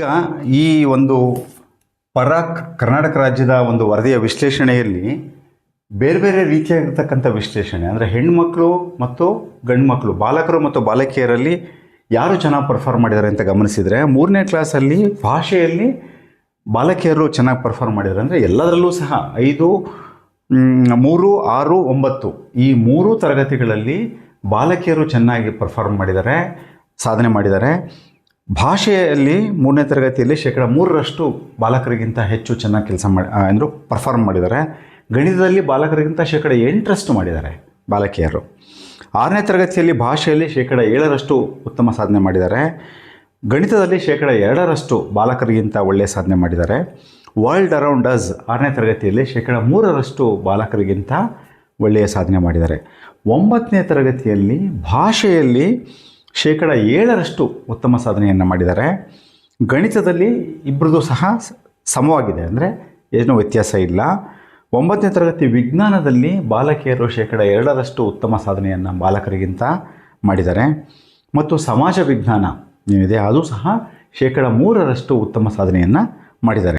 ಈಗ ಈ ಒಂದು ಪರ ಕರ್ನಾಟಕ ರಾಜ್ಯದ ಒಂದು ವರದಿಯ ವಿಶ್ಲೇಷಣೆಯಲ್ಲಿ ಬೇರೆ ಬೇರೆ ರೀತಿಯಾಗಿರ್ತಕ್ಕಂಥ ವಿಶ್ಲೇಷಣೆ, ಅಂದರೆ ಹೆಣ್ಮಕ್ಳು ಮತ್ತು ಗಂಡು ಮಕ್ಕಳು ಬಾಲಕರು ಮತ್ತು ಬಾಲಕಿಯರಲ್ಲಿ ಯಾರು ಚೆನ್ನಾಗಿ ಪರ್ಫಾರ್ಮ್ ಮಾಡಿದ್ದಾರೆ ಅಂತ ಗಮನಿಸಿದರೆ, ಮೂರನೇ ಕ್ಲಾಸಲ್ಲಿ ಭಾಷೆಯಲ್ಲಿ ಬಾಲಕಿಯರು ಚೆನ್ನಾಗಿ ಪರ್ಫಾರ್ಮ್ ಮಾಡಿದ್ದಾರೆ ಅಂದರೆ ಎಲ್ಲದರಲ್ಲೂ ಸಹ ಐದು ಮೂರು, ಆರು, ಒಂಬತ್ತು ಈ ಮೂರು ತರಗತಿಗಳಲ್ಲಿ ಬಾಲಕಿಯರು ಚೆನ್ನಾಗಿ ಪರ್ಫಾರ್ಮ್ ಮಾಡಿದ್ದಾರೆ, ಸಾಧನೆ ಮಾಡಿದ್ದಾರೆ. ಭಾಷೆಯಲ್ಲಿ ಮೂರನೇ ತರಗತಿಯಲ್ಲಿ ಶೇಕಡ ಮೂರರಷ್ಟು ಬಾಲಕರಿಗಿಂತ ಹೆಚ್ಚು ಚೆನ್ನಾಗಿ ಕೆಲಸ ಮಾಡಿ ಅಂದರು ಪರ್ಫಾರ್ಮ್ ಮಾಡಿದ್ದಾರೆ. ಗಣಿತದಲ್ಲಿ ಬಾಲಕರಿಗಿಂತ ಶೇಕಡ ಎಂಟರಷ್ಟು ಮಾಡಿದ್ದಾರೆ ಬಾಲಕಿಯರು. ಆರನೇ ತರಗತಿಯಲ್ಲಿ ಭಾಷೆಯಲ್ಲಿ ಶೇಕಡ ಏಳರಷ್ಟು ಉತ್ತಮ ಸಾಧನೆ ಮಾಡಿದ್ದಾರೆ. ಗಣಿತದಲ್ಲಿ ಶೇಕಡ ಎರಡರಷ್ಟು ಬಾಲಕರಿಗಿಂತ ಒಳ್ಳೆಯ ಸಾಧನೆ ಮಾಡಿದ್ದಾರೆ. ವರ್ಲ್ಡ್ ಅರೌಂಡ್ ಅಸ್ ಆರನೇ ತರಗತಿಯಲ್ಲಿ ಶೇಕಡ ಮೂರರಷ್ಟು ಬಾಲಕರಿಗಿಂತ ಒಳ್ಳೆಯ ಸಾಧನೆ ಮಾಡಿದ್ದಾರೆ. ಒಂಬತ್ತನೇ ತರಗತಿಯಲ್ಲಿ ಭಾಷೆಯಲ್ಲಿ ಶೇಕಡ ಏಳರಷ್ಟು ಉತ್ತಮ ಸಾಧನೆಯನ್ನು ಮಾಡಿದ್ದಾರೆ. ಗಣಿತದಲ್ಲಿ ಇಬ್ಬರದು ಸಹ ಸಮವಾಗಿದೆ. ಅಂದರೆ ಏನೂ ವ್ಯತ್ಯಾಸ ಇಲ್ಲ. ಒಂಬತ್ತನೇ ತರಗತಿ ವಿಜ್ಞಾನದಲ್ಲಿ ಬಾಲಕಿಯರು ಶೇಕಡ ಎರಡರಷ್ಟು ಉತ್ತಮ ಸಾಧನೆಯನ್ನು ಬಾಲಕರಿಗಿಂತ ಮಾಡಿದ್ದಾರೆ. ಮತ್ತು ಸಮಾಜ ವಿಜ್ಞಾನ ಏನಿದೆ, ಅದು ಸಹ ಶೇಕಡ ಮೂರರಷ್ಟು ಉತ್ತಮ ಸಾಧನೆಯನ್ನು ಮಾಡಿದ್ದಾರೆ.